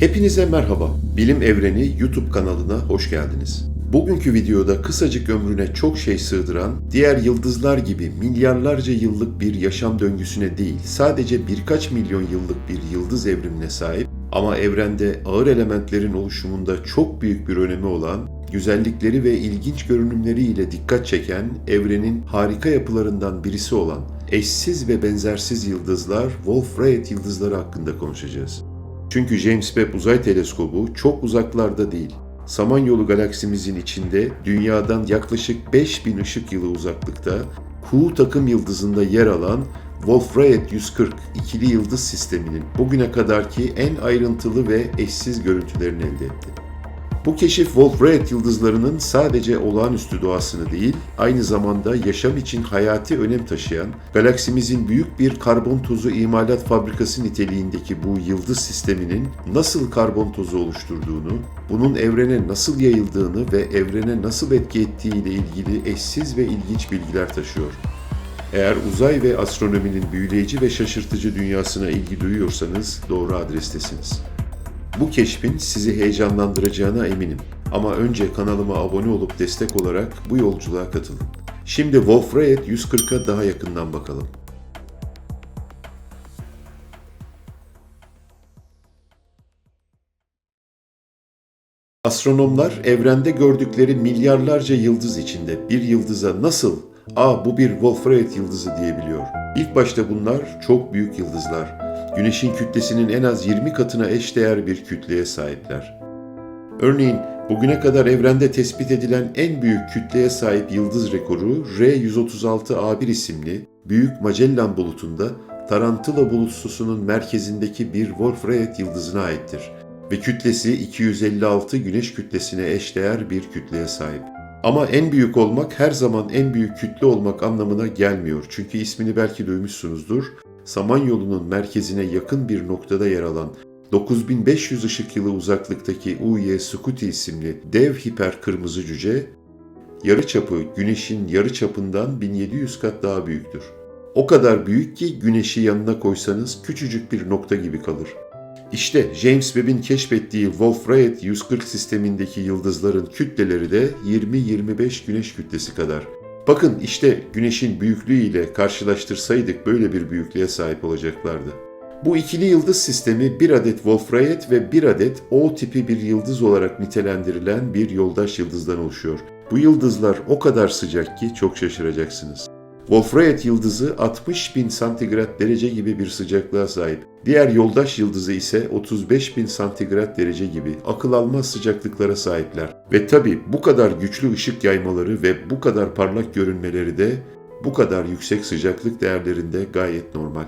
Hepinize merhaba. Bilim Evreni YouTube kanalına hoş geldiniz. Bugünkü videoda kısacık ömrüne çok şey sığdıran, diğer yıldızlar gibi milyarlarca yıllık bir yaşam döngüsüne değil, sadece birkaç milyon yıllık bir yıldız evrimine sahip ama evrende ağır elementlerin oluşumunda çok büyük bir önemi olan, güzellikleri ve ilginç görünümleriyle dikkat çeken evrenin harika yapılarından birisi olan eşsiz ve benzersiz yıldızlar Wolf-Rayet yıldızları hakkında konuşacağız. Çünkü James Webb Uzay Teleskobu çok uzaklarda değil. Samanyolu galaksimizin içinde dünyadan yaklaşık 5000 ışık yılı uzaklıkta Ku takım yıldızında yer alan Wolf-Rayet 140 ikili yıldız sisteminin bugüne kadarki en ayrıntılı ve eşsiz görüntülerini elde etti. Bu keşif Wolf-Rayet yıldızlarının sadece olağanüstü doğasını değil, aynı zamanda yaşam için hayati önem taşıyan, galaksimizin büyük bir karbon tozu imalat fabrikası niteliğindeki bu yıldız sisteminin nasıl karbon tozu oluşturduğunu, bunun evrene nasıl yayıldığını ve evrene nasıl etki ettiği ile ilgili eşsiz ve ilginç bilgiler taşıyor. Eğer uzay ve astronominin büyüleyici ve şaşırtıcı dünyasına ilgi duyuyorsanız doğru adrestesiniz. Bu keşfin sizi heyecanlandıracağına eminim. Ama önce kanalıma abone olup destek olarak bu yolculuğa katılın. Şimdi Wolf-Rayet 140'a daha yakından bakalım. Astronomlar evrende gördükleri milyarlarca yıldız içinde bir yıldıza nasıl "Aa bu bir Wolf-Rayet yıldızı" diyebiliyor. İlk başta bunlar çok büyük yıldızlar. Güneşin kütlesinin en az 20 katına eşdeğer bir kütleye sahipler. Örneğin bugüne kadar evrende tespit edilen en büyük kütleye sahip yıldız rekoru R136A1 isimli Büyük Magellan bulutunda Tarantula bulutsusunun merkezindeki bir Wolf-Rayet yıldızına aittir ve kütlesi 256 güneş kütlesine eşdeğer bir kütleye sahip. Ama en büyük olmak her zaman en büyük kütle olmak anlamına gelmiyor. Çünkü ismini belki duymuşsunuzdur. Samanyolu'nun merkezine yakın bir noktada yer alan 9500 ışık yılı uzaklıktaki UY Scuti isimli dev hiper kırmızı cüce, yarıçapı Güneş'in yarıçapından 1700 kat daha büyüktür. O kadar büyük ki Güneş'i yanına koysanız küçücük bir nokta gibi kalır. İşte James Webb'in keşfettiği Wolf-Rayet 140 sistemindeki yıldızların kütleleri de 20-25 güneş kütlesi kadar. Bakın işte güneşin büyüklüğü ile karşılaştırsaydık böyle bir büyüklüğe sahip olacaklardı. Bu ikili yıldız sistemi bir adet Wolf-Rayet ve bir adet O tipi bir yıldız olarak nitelendirilen bir yoldaş yıldızdan oluşuyor. Bu yıldızlar o kadar sıcak ki çok şaşıracaksınız. Wolf-Rayet yıldızı 60 bin santigrat derece gibi bir sıcaklığa sahip. Diğer yoldaş yıldızı ise 35 bin santigrat derece gibi akıl almaz sıcaklıklara sahipler. Ve tabi bu kadar güçlü ışık yaymaları ve bu kadar parlak görünmeleri de bu kadar yüksek sıcaklık değerlerinde gayet normal.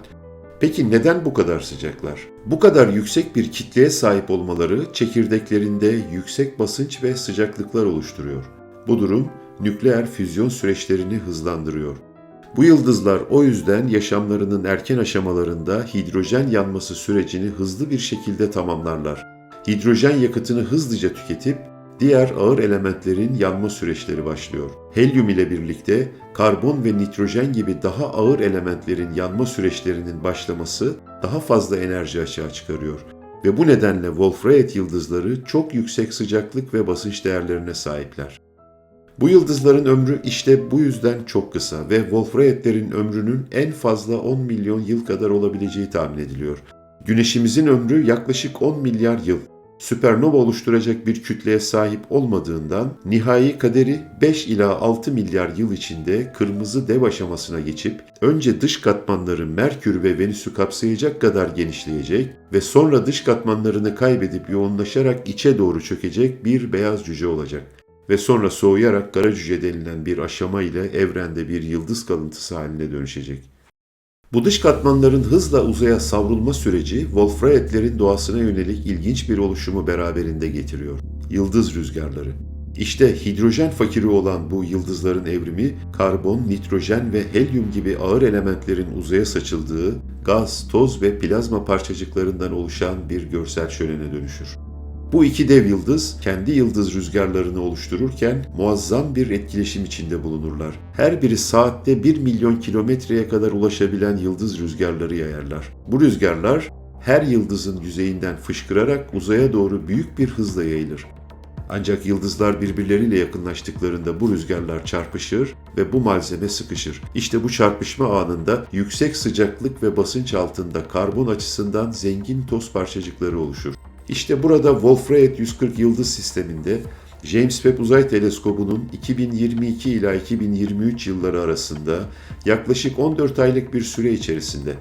Peki neden bu kadar sıcaklar? Bu kadar yüksek bir kitleye sahip olmaları çekirdeklerinde yüksek basınç ve sıcaklıklar oluşturuyor. Bu durum nükleer füzyon süreçlerini hızlandırıyor. Bu yıldızlar o yüzden yaşamlarının erken aşamalarında hidrojen yanması sürecini hızlı bir şekilde tamamlarlar. Hidrojen yakıtını hızlıca tüketip diğer ağır elementlerin yanma süreçleri başlıyor. Helyum ile birlikte karbon ve nitrojen gibi daha ağır elementlerin yanma süreçlerinin başlaması daha fazla enerji açığa çıkarıyor. Ve bu nedenle Wolf-Rayet yıldızları çok yüksek sıcaklık ve basınç değerlerine sahipler. Bu yıldızların ömrü işte bu yüzden çok kısa ve Wolf-Rayet'lerin ömrünün en fazla 10 milyon yıl kadar olabileceği tahmin ediliyor. Güneşimizin ömrü yaklaşık 10 milyar yıl. Süpernova oluşturacak bir kütleye sahip olmadığından nihai kaderi 5 ila 6 milyar yıl içinde kırmızı dev aşamasına geçip önce dış katmanları Merkür ve Venüs'ü kapsayacak kadar genişleyecek ve sonra dış katmanlarını kaybedip yoğunlaşarak içe doğru çökecek bir beyaz cüce olacak ve sonra soğuyarak kara cüce denilen bir aşama ile evrende bir yıldız kalıntısı haline dönüşecek. Bu dış katmanların hızla uzaya savrulma süreci Wolf-Rayet'lerin doğasına yönelik ilginç bir oluşumu beraberinde getiriyor. Yıldız rüzgarları. İşte hidrojen fakiri olan bu yıldızların evrimi karbon, nitrojen ve helyum gibi ağır elementlerin uzaya saçıldığı gaz, toz ve plazma parçacıklarından oluşan bir görsel şölene dönüşür. Bu iki dev yıldız kendi yıldız rüzgarlarını oluştururken muazzam bir etkileşim içinde bulunurlar. Her biri saatte 1 milyon kilometreye kadar ulaşabilen yıldız rüzgarları yayarlar. Bu rüzgarlar her yıldızın yüzeyinden fışkırarak uzaya doğru büyük bir hızla yayılır. Ancak yıldızlar birbirleriyle yakınlaştıklarında bu rüzgarlar çarpışır ve bu malzeme sıkışır. İşte bu çarpışma anında yüksek sıcaklık ve basınç altında karbon açısından zengin toz parçacıkları oluşur. İşte burada Wolf-Rayet 140 yıldız sisteminde James Webb Uzay Teleskobu'nun 2022 ila 2023 yılları arasında yaklaşık 14 aylık bir süre içerisinde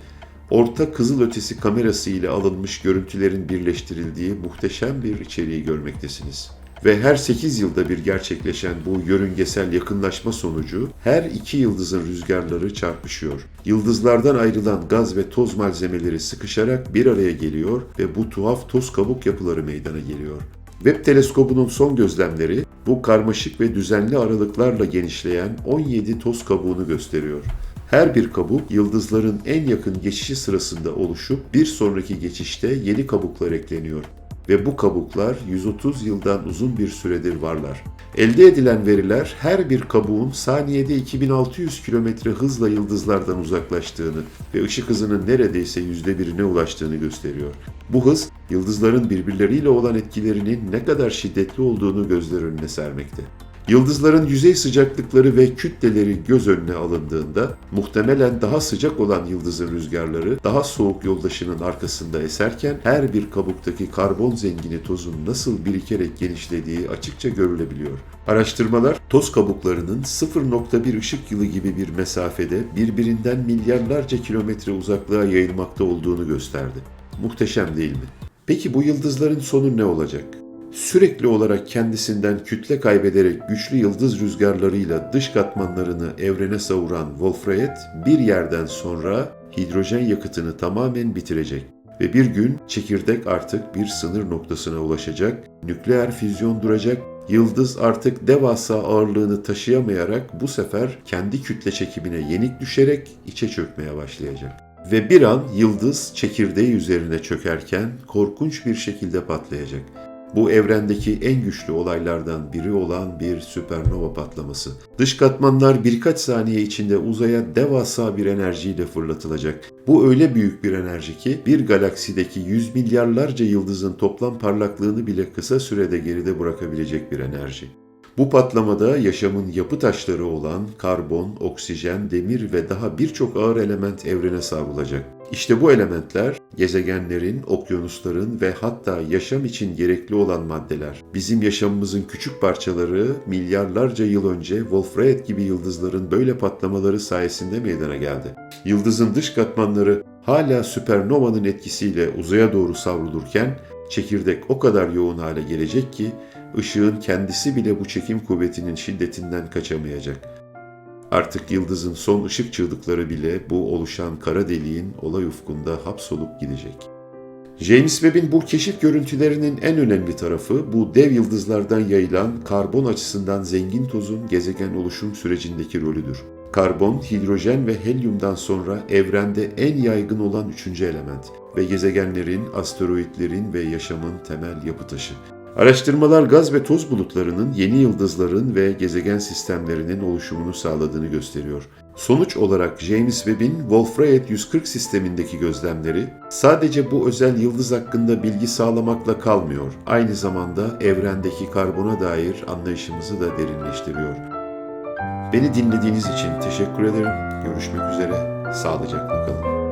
orta kızılötesi kamerası ile alınmış görüntülerin birleştirildiği muhteşem bir içeriği görmektesiniz. Ve her 8 yılda bir gerçekleşen bu yörüngesel yakınlaşma sonucu her iki yıldızın rüzgarları çarpışıyor. Yıldızlardan ayrılan gaz ve toz malzemeleri sıkışarak bir araya geliyor ve bu tuhaf toz kabuk yapıları meydana geliyor. Webb teleskobunun son gözlemleri bu karmaşık ve düzenli aralıklarla genişleyen 17 toz kabuğunu gösteriyor. Her bir kabuk yıldızların en yakın geçişi sırasında oluşup bir sonraki geçişte yeni kabuklar ekleniyor ve bu kabuklar 130 yıldan uzun bir süredir varlar. Elde edilen veriler her bir kabuğun saniyede 2600 kilometre hızla yıldızlardan uzaklaştığını ve ışık hızının neredeyse yüzde birine ulaştığını gösteriyor. Bu hız, yıldızların birbirleriyle olan etkilerinin ne kadar şiddetli olduğunu gözler önüne sermekte. Yıldızların yüzey sıcaklıkları ve kütleleri göz önüne alındığında muhtemelen daha sıcak olan yıldızın rüzgarları daha soğuk yoldaşının arkasında eserken her bir kabuktaki karbon zengini tozun nasıl birikerek genişlediği açıkça görülebiliyor. Araştırmalar toz kabuklarının 0.1 ışık yılı gibi bir mesafede birbirinden milyarlarca kilometre uzaklığa yayılmakta olduğunu gösterdi. Muhteşem değil mi? Peki bu yıldızların sonu ne olacak? Sürekli olarak kendisinden kütle kaybederek güçlü yıldız rüzgarlarıyla dış katmanlarını evrene savuran Wolf-Rayet bir yerden sonra hidrojen yakıtını tamamen bitirecek ve bir gün çekirdek artık bir sınır noktasına ulaşacak, nükleer füzyon duracak, yıldız artık devasa ağırlığını taşıyamayarak bu sefer kendi kütle çekimine yenik düşerek içe çökmeye başlayacak. Ve bir an yıldız çekirdeği üzerine çökerken korkunç bir şekilde patlayacak. Bu evrendeki en güçlü olaylardan biri olan bir süpernova patlaması. Dış katmanlar birkaç saniye içinde uzaya devasa bir enerjiyle fırlatılacak. Bu öyle büyük bir enerji ki bir galaksideki yüz milyarlarca yıldızın toplam parlaklığını bile kısa sürede geride bırakabilecek bir enerji. Bu patlamada yaşamın yapı taşları olan karbon, oksijen, demir ve daha birçok ağır element evrene savrulacak. İşte bu elementler gezegenlerin, okyanusların ve hatta yaşam için gerekli olan maddeler. Bizim yaşamımızın küçük parçaları milyarlarca yıl önce Wolf-Rayet gibi yıldızların böyle patlamaları sayesinde meydana geldi. Yıldızın dış katmanları hala süpernovanın etkisiyle uzaya doğru savrulurken çekirdek o kadar yoğun hale gelecek ki ışığın kendisi bile bu çekim kuvvetinin şiddetinden kaçamayacak. Artık yıldızın son ışık çığlıkları bile bu oluşan kara deliğin olay ufkunda hapsolup gidecek. James Webb'in bu keşif görüntülerinin en önemli tarafı bu dev yıldızlardan yayılan karbon açısından zengin tozun gezegen oluşum sürecindeki rolüdür. Karbon, hidrojen ve helyumdan sonra evrende en yaygın olan üçüncü element ve gezegenlerin, asteroitlerin ve yaşamın temel yapı taşı. Araştırmalar gaz ve toz bulutlarının yeni yıldızların ve gezegen sistemlerinin oluşumunu sağladığını gösteriyor. Sonuç olarak James Webb'in Wolf-Rayet 140 sistemindeki gözlemleri sadece bu özel yıldız hakkında bilgi sağlamakla kalmıyor. Aynı zamanda evrendeki karbona dair anlayışımızı da derinleştiriyor. Beni dinlediğiniz için teşekkür ederim. Görüşmek üzere. Sağlıcakla kalın.